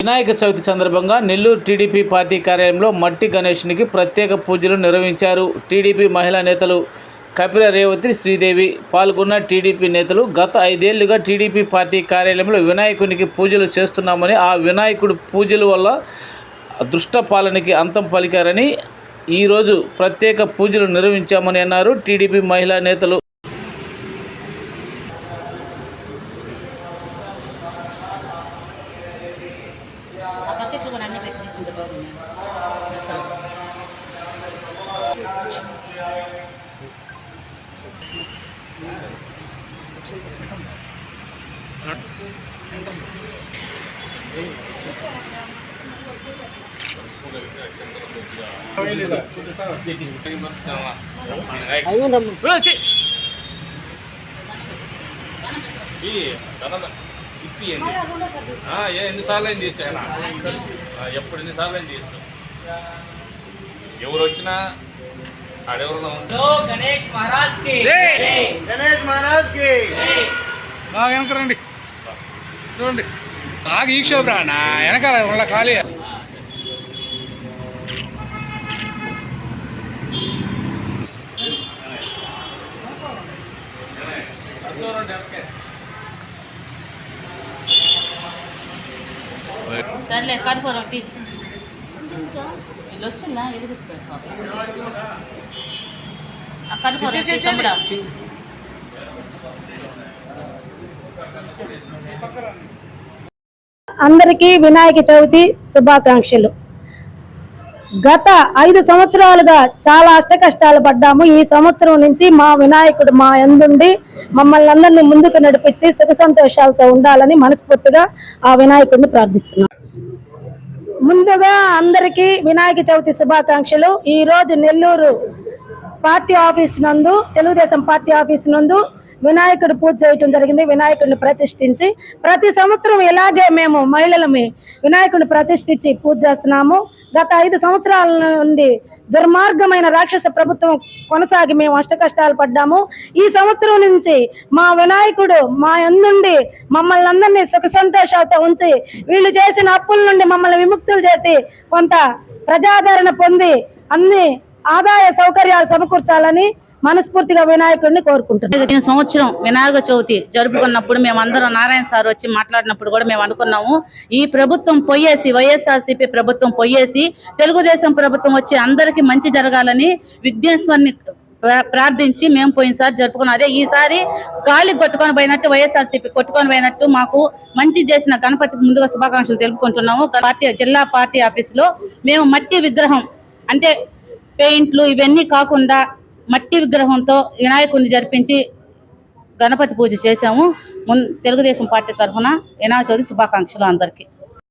వినాయక చవితి సందర్భంగా Nellore TDP party కార్యాలయంలో మట్టి గణేష్నికి ప్రత్యేక పూజలు నిర్వహించారు. టీడీపీ మహిళా నేతలు కపిల రేవతి శ్రీదేవి పాల్గొన్న టీడీపీ నేతలు గత ఐదేళ్ళుగా టీడీపీ పార్టీ కార్యాలయంలో వినాయకునికి పూజలు చేస్తున్నామని ఆ వినాయకుడు పూజల వల్ల దుష్ట పాలనకి అంతం పలికారని ఈరోజు ప్రత్యేక పూజలు నిర్వహించామని అన్నారు టీడీపీ మహిళా నేతలు. ఆ బకెట్లు కూడా అన్ని పెట్టి తీసుకుంటే బాగున్నాయి ప్రసాదం ఇప్పియండి ఏ ఎన్నిసార్లు అయింది ఇచ్చాను ఎప్పుడు ఎన్నిసార్లు అయింది ఇచ్చు ఎవరు వచ్చినా ఆడెవరు గణేష్ మహారాజ్కి బాగా వెనక రండి చూడండి బాగా ఈక్షోపు రా నా వెనకాల ఉన్న ఖాళీ సర్లే కనుకోరం టీ. వీళ్ళు వచ్చిందా ఎదిగిస్తారు కనుకోరం అందరికీ వినాయక చవితి శుభాకాంక్షలు. గత ఐదు సంవత్సరాలుగా చాలా అష్ట కష్టాలు పడ్డాము. ఈ సంవత్సరం నుంచి మా వినాయకుడు మా ఎందుండి మమ్మల్ని అందరినీ ముందుకు నడిపించి సుఖ సంతోషాలతో ఉండాలని మనస్ఫూర్తిగా ఆ వినాయకుడిని ప్రార్థిస్తున్నాం. ముందుగా అందరికీ వినాయక చవితి శుభాకాంక్షలు. ఈరోజు నెల్లూరు పార్టీ ఆఫీస్ నందు తెలుగుదేశం పార్టీ ఆఫీస్ నందు వినాయకుడు పూజ చేయటం జరిగింది. వినాయకుడిని ప్రతిష్ఠించి ప్రతి సంవత్సరం ఇలాగే మేము మహిళలమే వినాయకుడిని ప్రతిష్ఠించి పూజ చేస్తున్నాము. గత ఐదు సంవత్సరాల నుండి దుర్మార్గమైన రాక్షస ప్రభుత్వం కొనసాగి మేము అష్టకష్టాలు పడ్డాము. ఈ సంవత్సరం నుంచి మా వినాయకుడు మా ఎందుండి మమ్మల్ని అందరినీ సుఖ సంతోషాలతో ఉంచి వీళ్ళు చేసిన అప్పుల నుండి మమ్మల్ని విముక్తులు చేసి కొంత ప్రజాదరణ పొంది అన్ని ఆదాయ సౌకర్యాలు సమకూర్చాలని మనస్ఫూర్తిగా వినాయకుడిని కోరుకుంటున్నాం. గత సంవత్సరం వినాయక చవితి జరుపుకున్నప్పుడు మేము అందరం నారాయణ సార్ వచ్చి మాట్లాడినప్పుడు కూడా మేము అనుకున్నాము. ఈ ప్రభుత్వం పొయ్యేసి వైఎస్ఆర్సీపీ ప్రభుత్వం పొయ్యేసి తెలుగుదేశం ప్రభుత్వం వచ్చి అందరికీ మంచి జరగాలని విఘ్నేశ్వరిని ప్రార్థించి మేము పోయినసారి జరుపుకున్నాం. అదే ఈసారి గాలి కొట్టుకొని పోయినట్టు వైఎస్ఆర్సీపీ కొట్టుకొని పోయినట్టు మాకు మంచి చేసిన గణపతికి ముందుగా శుభాకాంక్షలు తెలుపుకుంటున్నాము. పార్టీ జిల్లా పార్టీ ఆఫీసులో మేము మట్టి విగ్రహం అంటే పెయింట్లు ఇవన్నీ కాకుండా మట్టి విగ్రహంతో వినాయకుడిని జరిపించి గణపతి పూజ చేశాము. మున్ తెలుగుదేశం పార్టీ తరఫున వినాయక చవితి శుభాకాంక్షలు అందరికీ.